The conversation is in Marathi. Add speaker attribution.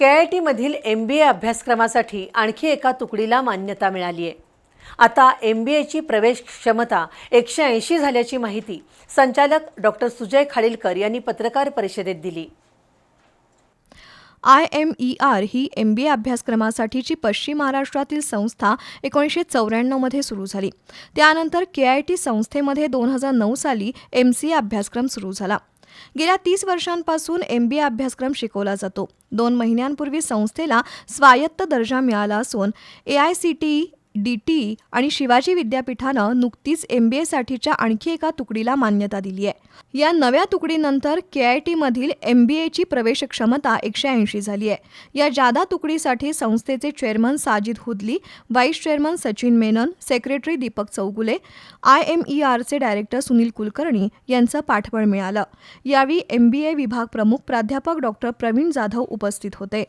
Speaker 1: के आय टीमधील एम बी ए अभ्यासक्रमासाठी आणखी एका तुकडीला मान्यता मिळाली आहे. आता एम बी एची प्रवेश क्षमता एकशे ऐंशी झाल्याची माहिती संचालक डॉक्टर सुजय खाडीलकर यांनी पत्रकार परिषदेत दिली.
Speaker 2: आय एम ई आर ही एम बी ए अभ्यासक्रमासाठीची पश्चिम महाराष्ट्रातील संस्था एकोणीसशे चौऱ्याण्णवमध्ये सुरू झाली. त्यानंतर के आय टी संस्थेमध्ये दोन हजार नऊ साली एम सी ए अभ्यासक्रम सुरू झाला. गेल्या तीस वर्षांपासून एम बी ए अभ्यासक्रम शिकवला जातो. दोन महिन्यांपूर्वी संस्थेला स्वायत्त दर्जा मिळाला असून A I C T D T आणि शिवाजी विद्यापीठानं नुकतीच एम बी एसाठीच्या आणखी एका तुकडीला मान्यता दिली आहे. या नव्या तुकडीनंतर के आय टीमधील एम बी एची प्रवेश क्षमता एकशे ऐंशी झाली आहे. या जादा तुकडीसाठी संस्थेचे chairman Sajid Hudli vice chairman Sachin Menon secretary Deepak Chougule I M E आरचे director Sunil Kulkarni यांचं पाठबळ मिळालं. यावेळी एम बी ए विभाग प्रमुख प्राध्यापक डॉक्टर प्रवीण जाधव उपस्थित होते.